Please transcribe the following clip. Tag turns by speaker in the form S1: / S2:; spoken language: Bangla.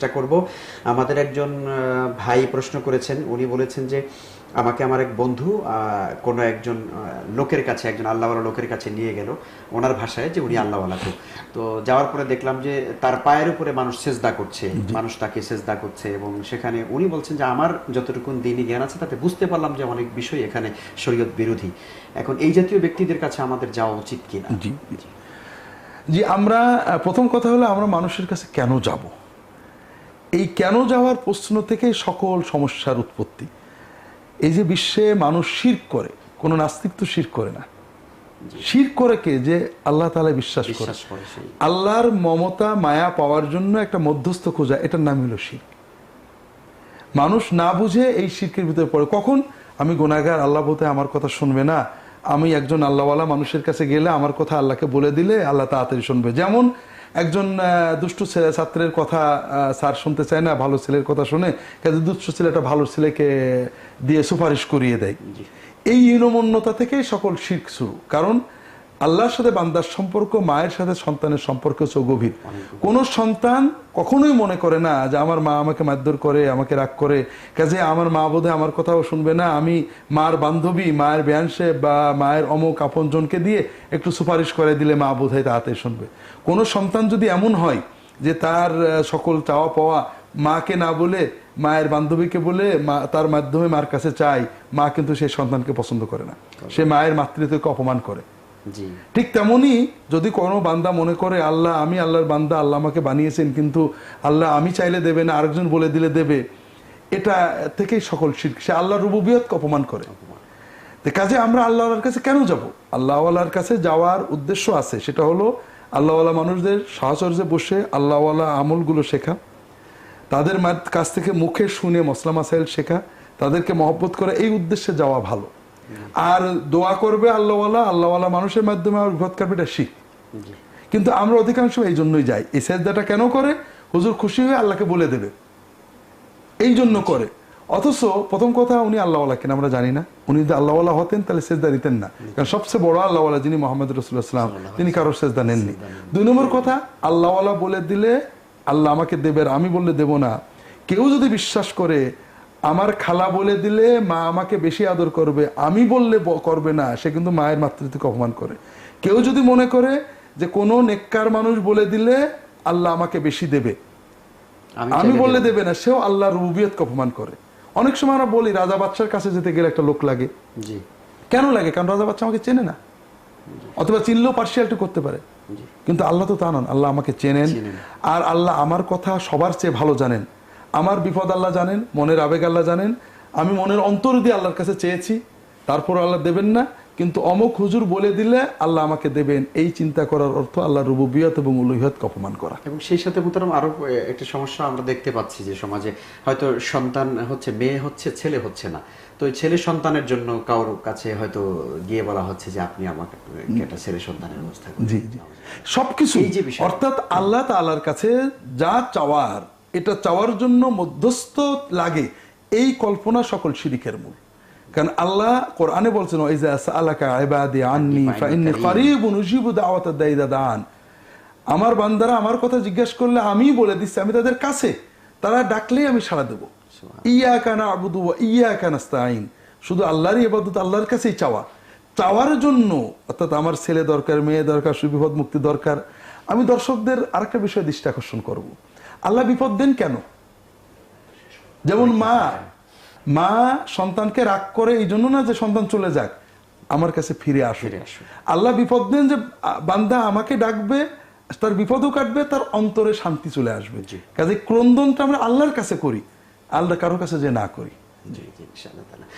S1: চেষ্টা করব। আমাদের একজন ভাই প্রশ্ন করেছেন উনি বলেছেন যে আমাকে আমার এক বন্ধু আহ, কোনো একজন লোকের কাছে একজন আল্লাহওয়ালা লোকের কাছে নিয়ে গেল ওনার ভাষায় যে উনি আল্লাহওয়ালা খুব। তো যাওয়ার পরে দেখলাম যে তার পায়ের উপরে মানুষ সেজদা করছে মানুষ তাকে সেজদা করছে এবং সেখানে উনি বলছেন যে আমার যতটুকুন দিনই জ্ঞান আছে তাতে বুঝতে পারলাম যে অনেক বিষয় এখানে শরীয়ত বিরোধী। এখন এই জাতীয় ব্যক্তিদের কাছে আমাদের যাওয়া উচিত কিনা?
S2: জি জি। আমরা প্রথম কথা হলো আমরা মানুষের কাছে কেন যাব? এই কেন যাওয়ার প্রশ্ন থেকে সকল সমস্যার উৎপত্তি। এই যে বিশ্বে মানুষ শির করে কোনো নাস্তিক তো শির করে না। শির করে কে? যে আল্লাহ তালা বিশ্বাস করে। আল্লাহর মমতা মায়া পাওয়ার জন্য একটা মধ্যস্থ খোঁজা এটার নাম হলো শির। মানুষ না বুঝে এই শিরকের ভিতরে পড়ে। কখন? আমি গোনাগার আল্লাহ বলতে আমার কথা শুনবে না। আমি একজন আল্লাহওয়ালা মানুষের কাছে গেলে আমার কথা আল্লাহকে বলে দিলে আল্লাহ তাড়াতাড়ি শুনবে। যেমন একজন দুষ্ট ছাত্রের কথা স্যার শুনতে চায় না ভালো ছেলের কথা শুনে কাজে দুষ্টু ছেলেটা ভালো ছেলেকে দিয়ে সুপারিশ করিয়ে দেয়। এই হীনমন্যতা থেকেই সকল শিখছু শুরু। কারণ আল্লাহর সাথে বান্দার সম্পর্ক, মায়ের সাথে সন্তানের সম্পর্ক হচ্ছে গভীর। কোন সন্তান কখনোই মনে করে না যে আমার মা আমাকে মারধর করে, আমাকে রাগ করে। কাজে আমার মা বোধহয় আমার কথাও শুনবে না। আমি মার বান্ধবী, মায়ের ব্যাংশে বা মায়ের অমুক আপনজনকে দিয়ে একটু সুপারিশ করে দিলে মা বোধহয় তাড়াতাড়ি শুনবে। কোনো সন্তান যদি এমন হয় যে তার সকল চাওয়া পাওয়া মাকে না বলে, মায়ের বান্ধবীকে বলে তার মাধ্যমে মার কাছে চাই মা কিন্তু সেই সন্তানকে পছন্দ করে না। সে মায়ের মাতৃত্বকে অপমান করে। ঠিক তেমনি যদি কোনো বান্দা মনে করে আল্লাহ আমি আল্লাহর বান্দা আল্লাহ আমাকে বানিয়েছেন কিন্তু আল্লাহ আমি চাইলে দেবে না আরেকজন বলে দিলে দেবে এটা থেকেই সকল শির্ক। সে আল্লাহর রুবুবিয়তকে অপমান করে। কাজে আমরা আল্লাহর কাছে কেন যাব? আল্লাহওয়ালার কাছে যাওয়ার উদ্দেশ্য আছে। সেটা হলো আল্লাহওয়ালা মানুষদের সাহচর্যে বসে আল্লাহওয়ালা আমলগুলো শেখা তাদের কাছ থেকে মুখে শুনে মসলা মাসাইল শেখা তাদেরকে মহব্বত করে এই উদ্দেশ্যে যাওয়া ভালো। আর দোয়া করবে আল্লাহওয়ালা আল্লাহওয়ালা মানুষের মাধ্যমে আমার বিপদ কাটবে এটা শিখ কিন্তু আমরা অধিকাংশ এই জন্যই যাই। এই সেজদাটা কেন করে? হুজুর খুশি হয়ে আল্লাহকে বলে দেবে। এই জন্য করে। অথচ প্রথম কথা উনি আল্লাহওয়ালা কিনা আমরা জানি না। উনি যদি আল্লাহওয়ালা হতেন তাহলে সেজদা দিতেন না। কারণ সবচেয়ে বড় আল্লাহওয়ালা যিনি মোহাম্মদ রসুল্লাহাম তিনি কারোর সেজদা নেননি। দুই নম্বর কথা আল্লাহওয়ালা বলে দিলে আল্লাহ আমাকে দেবে আর আমি বললে দেব না। কেউ যদি বিশ্বাস করে আমার খালা বলে দিলে মা আমাকে বেশি আদর করবে আমি বললে করবে না সে কিন্তু মায়ের মাতৃত্বকে অপমান করে। কেউ যদি মনে করে যে কোনো নেককার মানুষ বলে দিলে আল্লাহ আমাকে বেশি দেবে আমি বললে
S1: দেবে।
S2: না সেও আল্লাহর রুবিয়তকে অপমান করে। অনেক সময় আমরা বলি রাজা বাচ্চার কাছে যেতে গেলে একটা লোক লাগে।
S1: জি।
S2: কেন লাগে? কারণ রাজা বাচ্চা আমাকে চেনে না। অথবা চিনলেও পার্সিয়ালিটি করতে পারে। কিন্তু আল্লাহ তো তা নন আল্লাহ আমাকে চেনেন। আর আল্লাহ আমার কথা সবার চেয়ে ভালো জানেন। আমার বিপদ আল্লাহ জানেন মনের আবেগ আল্লাহ জানেন আমি মনের অন্তর দিয়ে আল্লাহর কাছে চেয়েছি তারপর আল্লাহ দেবেন না কিন্তু অমুক হুজুর বলে দিলে আল্লাহ আমাকে দেবেন এই চিন্তা করার অর্থ আল্লাহ রুবুবিয়ত এবং উলুহিয়তকে অপমান করা।
S1: এবং সেই সাথে মুতারাম আরও একটা সমস্যা আমরা দেখতে পাচ্ছি যে সমাজে হয়তো সন্তান হচ্ছে মেয়ে হচ্ছে ছেলে হচ্ছে না। তো ওই ছেলে সন্তানের জন্য কারোর কাছে হয়তো গিয়ে বলা হচ্ছে যে আপনি আমাকে একটা ছেলে সন্তানের ব্যবস্থা করুন
S2: জি জি। সবকিছু অর্থাৎ আল্লাহ তাআলার কাছে যা চাওয়ার এটা চাওয়ার জন্য মধ্যস্থ লাগে। এই কল্পনা সকল শিরিকের মূল। কারণ আল্লাহ কোরআনে বলছেন ইযা আমার বান্দারা আমার কথা জিজ্ঞাসা করলে আমি বলে দিচ্ছি আমি তাদের কাছে। তারা ডাকলেই আমি সাড়া দেব। ইয়াকা না'বুদু ওয়া ইয়াকা নাস্তাঈন। শুধু আল্লাহরই ইবাদত আল্লাহর কাছেই চাওয়া। চাওয়ার জন্য অর্থাৎ আমার ছেলে দরকার মেয়ে দরকার সুবিপদ মুক্তি দরকার আমি দর্শকদের আরেকটা বিষয় দৃষ্টি আকর্ষণ করব। আল্লাহ বিপদ দেন কেন? যেমন মা মা সন্তানকে রাগ করে এই জন্য না যে সন্তান চলে যাক আমার কাছে ফিরে আসে আল্লাহ বিপদ দেন যে বান্দা আমাকে ডাকবে তার বিপদও কাটবে তার অন্তরে শান্তি চলে আসবে। কাজে ক্রন্দনটা আমরা আল্লাহর কাছে করি আল্লাহ কারোর কাছে যে না করি।
S1: জি জি